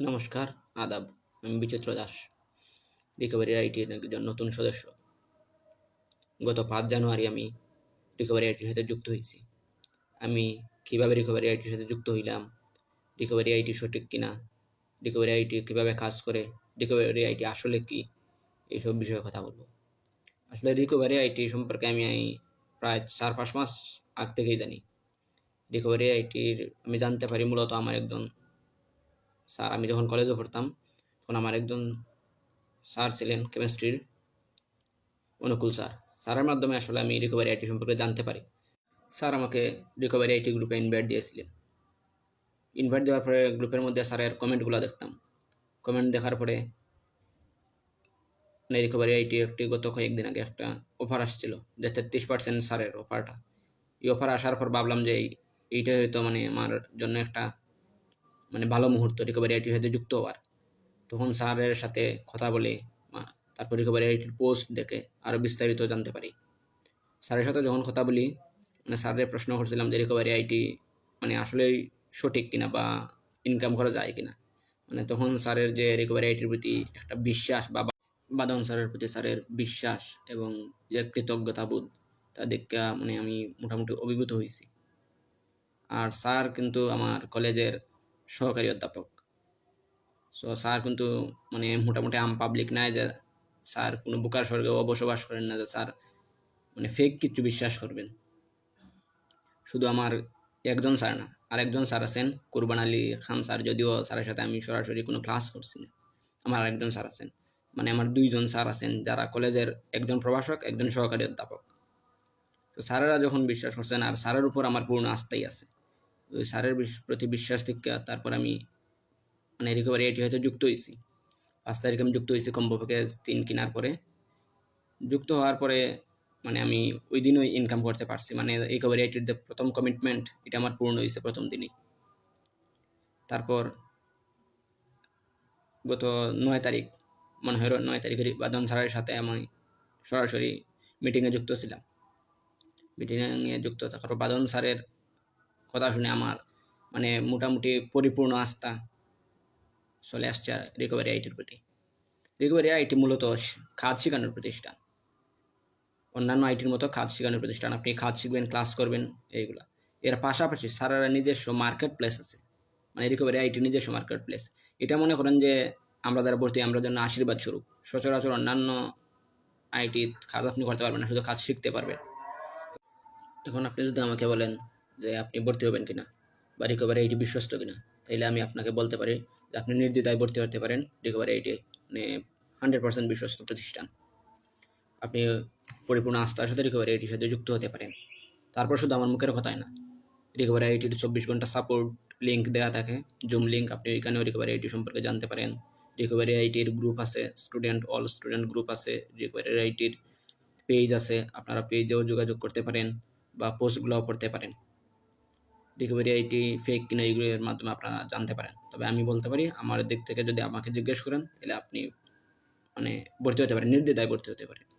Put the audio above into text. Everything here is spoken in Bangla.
নমস্কার, আদাব, আমি বিচিত্র দাস রিকভারি আইটির একজন নতুন সদস্য। গত পাঁচ জানুয়ারি আমি রিকভারি আইটির সাথে যুক্ত হয়েছি। আমি কীভাবে রিকভারি আইটির সাথে যুক্ত হইলাম রিকভারি আইটি সঠিক কিনা রিকভারি আইটি কীভাবে কাজ করে রিকভারি আইটি আসলে কি, এইসব বিষয়ে কথা বলব। আসলে রিকভারি আইটি সম্পর্কে আমি প্রায় চার পাঁচ মাস আগ থেকেই জানি। রিকভারি আইটির আমি জানতে পারি মূলত আমার একজন স্যার, আমি যখন কলেজে পড়তাম, তখন আমার একজন স্যার ছিলেন কেমিস্ট্রির অনুকূল স্যার। স্যারের মাধ্যমে আসলে আমি রিকভারি আইটি সম্পর্কে জানতে পারি। স্যার আমাকে রিকভারি আইটি গ্রুপে ইনভাইট দিয়েছিলেন। ইনভাইট দেওয়ার পরে গ্রুপের মধ্যে স্যারের কমেন্টগুলো দেখতাম। কমেন্ট দেখার পরে মানে রিকভারি আইটি একটি গত কয়েকদিন আগে একটা অফার আসছিল যে তেত্রিশ পার্সেন্ট স্যারের অফারটা এই অফার আসার পর ভাবলাম যে এই- এইটাই হয়তো মানে আমার জন্য একটা মানে ভালো মুহূর্ত রিকভারি আইটির সাথে যুক্ত হওয়ার। তখন স্যারের সাথে কথা বলে তারপর রিকভারি আইটির পোস্ট দেখে আরও বিস্তারিত জানতে পারি। স্যারের সাথে যখন কথা বলি মানে স্যারের প্রশ্ন করছিলাম যে রিকভারি আইটি মানে আসলেই সঠিক কিনা বা ইনকাম করা যায় কিনা। মানে তখন স্যারের যে রিকভারি আইটির প্রতি একটা বিশ্বাস বা বাদন স্যারের প্রতি স্যারের বিশ্বাস এবং যে কৃতজ্ঞতাবোধ তা দেখে মানে আমি মোটামুটি অভিভূত হয়েছি। আর স্যার কিন্তু আমার কলেজের সহকারী অধ্যাপক। সো স্যার কিন্তু মানে মোটামুটি আম পাবলিক নাই যে স্যার কোনো বোকার স্বর্গেও বসবাস করেন না যে স্যার মানে ফেক কিছু বিশ্বাস করবেন। শুধু আমার একজন স্যার না আর একজন স্যার আছেন, কুরবান আলী খান স্যার, যদিও স্যারের সাথে আমি সরাসরি কোনো ক্লাস করছি না। আমার আরেকজন স্যার আছেন মানে আমার দুইজন স্যার আছেন, যারা কলেজের একজন প্রভাষক, একজন সহকারী অধ্যাপক। তো স্যারেরা যখন বিশ্বাস করছেন, আর স্যারের উপর আমার পূর্ণ আস্থাই আছে। ওই স্যারের প্রতি বিশ্বাস থেকে তারপর আমি মানে রিকভারি আইটি হয়তো যুক্ত হয়েছি। পাঁচ তারিখে আমি যুক্ত হয়েছি কম্বো প্যাকেজ তিন কেনার পরে। যুক্ত হওয়ার পরে মানে আমি ওই দিনই ইনকাম করতে পারছি। মানে রিকভারি আইটির যে প্রথম কমিটমেন্ট এটা আমার পূর্ণ হয়েছে প্রথম দিনই। তারপর গত নয় তারিখ, মনে হয় নয় তারিখের বাদন স্যারের সাথে আমি সরাসরি মিটিংয়ে যুক্ত ছিলাম। মিটিংয়ে যুক্ত থাকার বাদন স্যারের কথা শুনে আমার মানে মোটামুটি পরিপূর্ণ আস্থা চলে আসছে রিকভারি আইটির প্রতি। রিকভারি আইটি মূলত খাদ শেখানোর প্রতিষ্ঠান। অন্যান্য আইটির মতো খাদ শেখানোর প্রতিষ্ঠান। আপনি খাদ শিখবেন ক্লাস করবেন, এইগুলা। এর পাশাপাশি সারারা নিজস্ব মার্কেট প্লেস আছে। মানে রিকভারি আইটি নিজস্ব মার্কেট প্লেস এটা মনে করেন যে আমরা যারা ভর্তি আমরা জন্য আশীর্বাদ স্বরূপ। সচরাচর অন্যান্য আইটি কাজ আপনি করতে পারবেন না, শুধু কাজ শিখতে পারবেন। এখন আপনি যদি আমাকে বলেন যে আপনি ভর্তি হবেন কিনা বা রিকভারি আইটি বিশ্বস্ত কিনা, তাইলে আমি আপনাকে বলতে পারি যে আপনি নির্দ্বিধায় ভর্তি হতে পারেন রিকভারি আইটি মানে হান্ড্রেড পার্সেন্ট বিশ্বস্ত প্রতিষ্ঠান। আপনি পরিপূর্ণ আস্থার সাথে রিকভারি আইটির সাথে যুক্ত হতে পারেন। তারপর শুধু আমার মুখের কথাই না রিকভারি আইটির চব্বিশ ঘণ্টা সাপোর্ট লিঙ্ক দেওয়া থাকে জুম লিঙ্ক আপনি ওইখানেও রিকভারি আইটি সম্পর্কে জানতে পারেন। রিকভারি আইটির গ্রুপ আছে স্টুডেন্ট অল স্টুডেন্ট গ্রুপ আছে রিকভারি আইটির পেজ আছে, আপনারা পেজেও যোগাযোগ করতে পারেন বা পোস্টগুলোও পড়তে পারেন। রিকভারি আইটি ফেক কিনা এগুলোর মাধ্যমে আপনারা জানতে পারেন। তবে আমি বলতে পারি, আমার দিক থেকে যদি আমাকে জিজ্ঞেস করেন, তাহলে আপনি মানে ভর্তি হতে পারেন, নির্দ্বিধায় ভর্তি হতে পারেন।